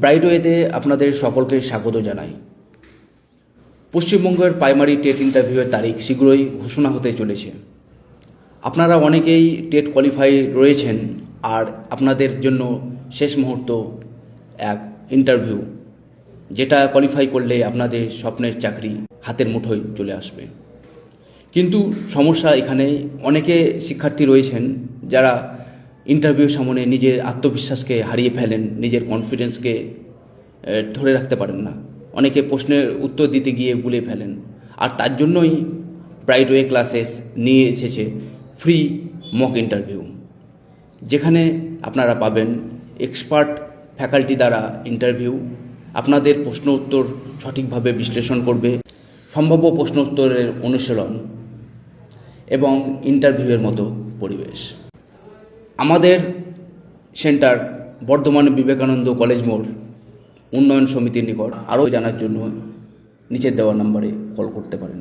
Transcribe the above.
ব্রাইটওয়েতে আপনাদের সকলকে স্বাগত জানাই। পশ্চিমবঙ্গের প্রাইমারি টেট ইন্টারভিউয়ের তারিখ শীঘ্রই ঘোষণা হতে চলেছে। আপনারা অনেকেই টেট কোয়ালিফাই রয়েছেন, আর আপনাদের জন্য শেষ মুহূর্ত এক ইন্টারভিউ যেটা কোয়ালিফাই করলে আপনাদের স্বপ্নের চাকরি হাতের মুঠোয় চলে আসবে। কিন্তু সমস্যা এখানে, অনেকে শিক্ষার্থী রয়েছেন যারা ইন্টারভিউর সামনে নিজের আত্মবিশ্বাসকে হারিয়ে ফেলেন, নিজের কনফিডেন্সকে ধরে রাখতে পারেন না। অনেকে প্রশ্নের উত্তর দিতে গিয়ে ভুলে ফেলেন। আর তার জন্যই ব্রাইটওয়ে ক্লাসেস নিয়ে এসেছে ফ্রি মক ইন্টারভিউ যেখানে আপনারা পাবেন এক্সপার্ট ফ্যাকাল্টি দ্বারা ইন্টারভিউ আপনাদের প্রশ্ন উত্তর সঠিকভাবে বিশ্লেষণ করবে। সম্ভাব্য প্রশ্ন উত্তরের অনুশীলন এবং ইন্টারভিউয়ের মতো পরিবেশ। আমাদের সেন্টার বর্ধমান বিবেকানন্দ কলেজ মোড়, উন্নয়ন সমিতির নিকট আরও জানার জন্য নিচের দেওয়া নম্বরে কল করতে পারেন।